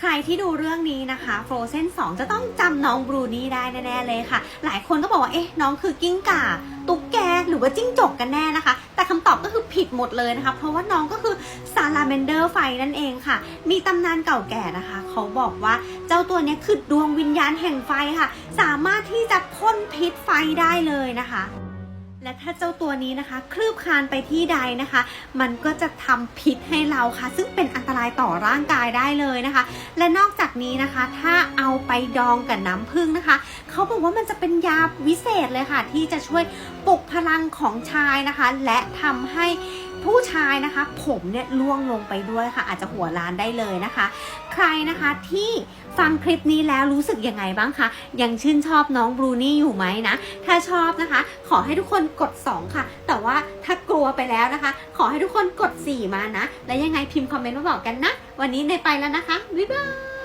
ใครที่ดูเรื่องนี้นะคะ Frozen 2 จะต้องจำน้องบรูนี่ได้แน่ๆเลยค่ะ หลายคนก็บอกว่า เอ๊ะ น้องคือกิ้งก่า ตุ๊กแก หรือว่าจิ้งจกกันแน่นะคะ แต่คำตอบก็คือผิดหมดเลยนะคะ เพราะว่าน้องก็คือซาลาเมนเดอร์ไฟนั่นเองค่ะ มีตำนานเก่าแก่นะคะ เขาบอกว่าเจ้าตัวนี้คือดวงวิญญาณแห่งไฟค่ะ สามารถที่จะพ่นพิษไฟได้เลยนะคะ และถ้าเจ้าตัวนี้นะคะ คลืบคลานไปที่ใดนะคะ มันก็จะทำพิษให้เราค่ะ ซึ่งเป็นอันตรายต่อร่างกายได้เลยนะคะ และนอกจากนี้นะคะ ถ้าเอาไปดองกับน้ำผึ้งนะคะ เขาบอกว่ามันจะเป็นยาวิเศษเลยค่ะ ที่จะช่วยปลุกพลังของชายนะคะ และทำให้ ผู้ชายนะคะ ผมเนี่ยล่วงลงไปด้วยค่ะ อาจจะหัวล้านได้เลยนะคะ ใครนะคะที่ฟังคลิปนี้แล้วรู้สึกยังไงบ้างคะยังชื่นชอบน้องบรูนี่อยู่ไหมนะ ถ้าชอบนะคะ ขอให้ทุกคนกด 2 ค่ะ แต่ว่าถ้ากลัวไปแล้วนะคะ ขอให้ทุกคนกด 4 มานะ และยังไงพิมพ์คอมเมนต์มาบอกกันนะ วันนี้ในไปแล้วนะคะ บ๊ายบาย